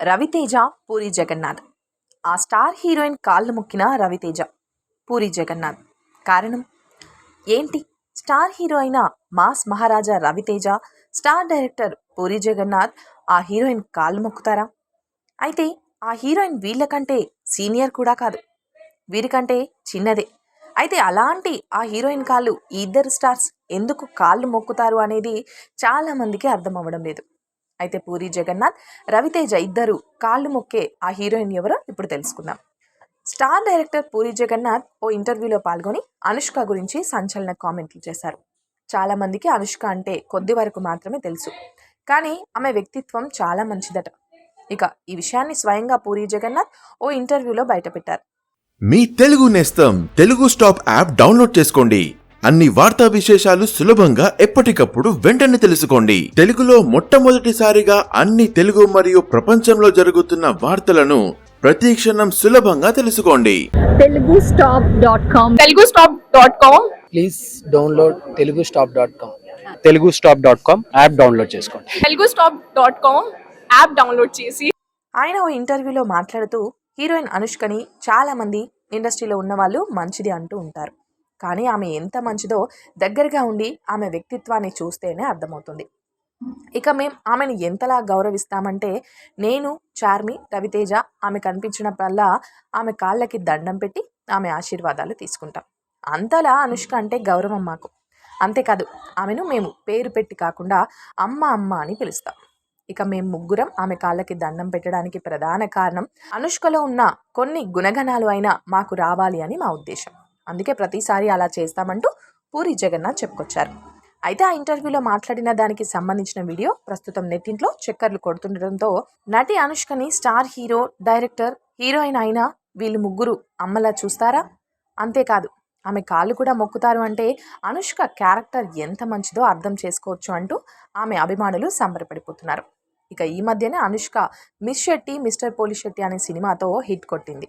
రవితేజ పూరి జగన్నాథ్. ఆ star heroine కాళ్ళు మొక్కిన రవితేజ పూరి జగన్నాథ్. కారణం? ఏంటి? స్టార్ హీరో అయిన mass Maharaja Ravi Teja star director Puri Jagannath ఆ హీరోయిన్ కాళ్ళు మొక్కుతారా? అయితే ఆ హీరోయిన్ వీళ్ళకంటే సీనియర్ కూడా కాదు. వీరికంటే చిన్నదే. అయితే అలాంటి ఆ హీరోయిన్ కాళ్ళు ఈ ఇద్దరు స్టార్స్ ఎందుకు కాళ్ళు మొక్కుతారు అనేది చాలామందికి అర్థం అవ్వడం లేదు. అయితే పూరి జగన్నాథ్ రవితేజ ఇద్దరు కాళ్ళు మొక్కే ఆ హీరోయిన్ ఎవరో ఇప్పుడు తెలుసుకుందాం. స్టార్ డైరెక్టర్ పూరి జగన్నాథ్ ఓ ఇంటర్వ్యూలో పాల్గొని అనుష్క గురించి సంచలన కామెంట్లు చేశారు. చాలామందికి అనుష్క అంటే కొద్ది వరకు మాత్రమే తెలుసు. కానీ ఆమె వ్యక్తిత్వం చాలా మంచిదట. ఇక ఈ విషయాన్ని స్వయంగా పూరి జగన్నాథ్ ఓ ఇంటర్వ్యూలో బయటపెట్టారు. మీ తెలుగు నేస్తం తెలుగు స్టాప్ యాప్ డౌన్లోడ్ చేసుకోండి. అన్ని వార్తా విశేషాలు సులభంగా ఎప్పటికప్పుడు వెంటనే తెలుసుకోండి. తెలుగులో మొట్టమొదటిసారిగా అన్ని తెలుగు మరియు ప్రపంచంలో జరుగుతున్న వార్తలను ప్రతి క్షణం సులభంగా తెలుసుకోండి. Telugu stop dot com. Telugu stop dot com. Please download Telugu stop dot com. Telugu stop dot com app download చేసుకోండి. Telugu stop dot com app download చేసి. ఆయన ఓ ఇంటర్వ్యూలో మాట్లాడుతూ హీరోయిన్ అనుష్కని చాలామంది ఇండస్ట్రీలో ఉన్నవాళ్ళు మంచిది అంటూ ఉంటారు. కానీ ఆమె ఎంత మంచిదో దగ్గరగా ఉండి ఆమె వ్యక్తిత్వాన్ని చూస్తేనే అర్థమవుతుంది. ఇక మేం ఆమెను ఎంతలా గౌరవిస్తామంటే నేను చార్మి రవితేజ ఆమె కనిపించినప్పుడల్లా ఆమె కాళ్ళకి దండం పెట్టి ఆమె ఆశీర్వాదాలు తీసుకుంటాం. అంతలా అనుష్క అంటే గౌరవం మాకు. అంతేకాదు ఆమెను మేము పేరు పెట్టి కాకుండా అమ్మ అమ్మ అని పిలుస్తాం. ఇక మేము ముగ్గురం ఆమె కాళ్ళకి దండం పెట్టడానికి ప్రధాన కారణం అనుష్కలో ఉన్న కొన్ని గుణగణాలు అయినా మాకు రావాలి అని మా ఉద్దేశం. అందుకే ప్రతిసారి అలా చేస్తామంటూ పూరి జగన్నాథ్ చెప్పుకొచ్చారు. అయితే ఆ ఇంటర్వ్యూలో మాట్లాడిన దానికి సంబంధించిన వీడియో ప్రస్తుతం నెట్టింట్లో చక్కర్లు కొడుతుండటంతో నటి అనుష్కని స్టార్ హీరో డైరెక్టర్ హీరోయిన్ అయినా వీళ్ళు ముగ్గురు అమ్మలా చూస్తారా? అంతేకాదు ఆమె కాళ్ళు కూడా మొక్కుతారు అంటే అనుష్క క్యారెక్టర్ ఎంత మంచిదో అర్థం చేసుకోవచ్చు అంటూ ఆమె అభిమానులు సంబరపడిపోతున్నారు. ఇక ఈ మధ్యనే అనుష్క మిస్ శెట్టి మిస్టర్ పోలి శెట్టి అనే సినిమాతో హిట్ కొట్టింది.